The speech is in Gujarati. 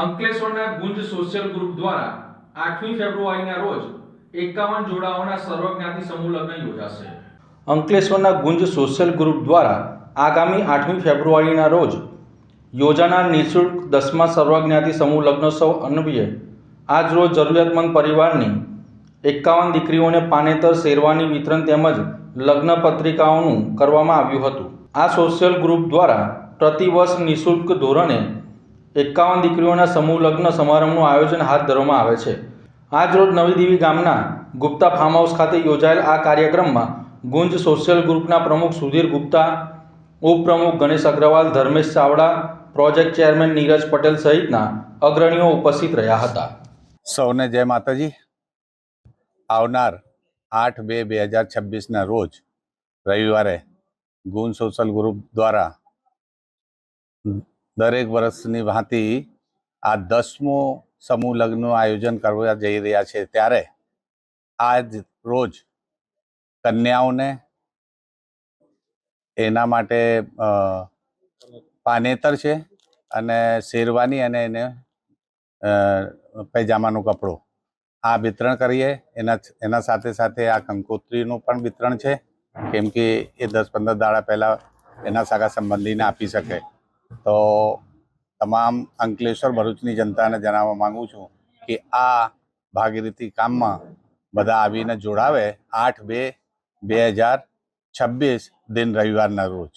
અંકલેશ્વરના ગુંજ સોશિયલ ગ્રુપ દ્વારા આઠમી ફેબ્રુઆરીના રોજ એકાવન જોડાઓના સર્વજ્ઞાતિ સમૂહ લગ્ન યોજાશે. અંકલેશ્વરના ગુંજ સોશિયલ ગ્રુપ દ્વારા આગામી આઠમી ફેબ્રુઆરીના રોજ યોજાનાર નિઃશુલ્ક દસમા સર્વજ્ઞાતિ સમૂહ લગ્નોત્સવ અન્વયે આજ રોજ જરૂરિયાતમંદ પરિવારની એકાવન દીકરીઓને પાનેતર શેરવાની વિતરણ તેમજ લગ્ન પત્રિકાઓનું કરવામાં આવ્યું હતું. આ સોશિયલ ગ્રુપ દ્વારા પ્રતિવર્ષ નિઃશુલ્ક ધોરણે એકાવન દીકરીઓના સમૂહ લગ્ન સમારંભનું આયોજન હાથ ધરવામાં આવે છે. આજ રોજ નવી દેવી ગામના ગુપ્તા ફાર્મ હાઉસ ખાતે યોજાયેલ આ કાર્યક્રમમાં ગુંજ સોશિયલ ગ્રુપના પ્રમુખ સુધીર ગુપ્તા, ઉપપ્રમુખ ગણેશ અગ્રવાલ, ધર્મેશ ચાવડા પ્રોજેક્ટ ચેરમેન નીરજ પટેલ સહિતના અગ્રણીઓ ઉપસ્થિત રહ્યા હતા. સૌને જય માતાજી. આવનાર આઠ બે બે હજાર છવ્વીસના રોજ રવિવારે ગુણ સોશિયલ ગ્રુપ દ્વારા દરેક વર્ષની ભાંતિ આ દસમો સમૂહ લગ્નનું આયોજન કરવા જઈ રહ્યા છે ત્યારે આજ રોજ કન્યાઓને એના માટે પાનેતર છે અને શેરવાની અને એને પૈજામાનું કપડું. આ વિતરણ કરીએ. એના એના સાથે સાથે આ કંકોત્રીનું પણ વિતરણ છે. કેમ કે એ દસ પંદર દાડા પહેલાં એના સગા સંબંધીને આપી શકે. તો તમામ અંકલેશ્વર ભરૂચની જનતાને જણાવવા માંગુ છું કે આ ભાગીરથી કામમાં બધા આવીને જોડાવે આઠ બે બે હજાર છવ્વીસ દિન રવિવારના રોજ.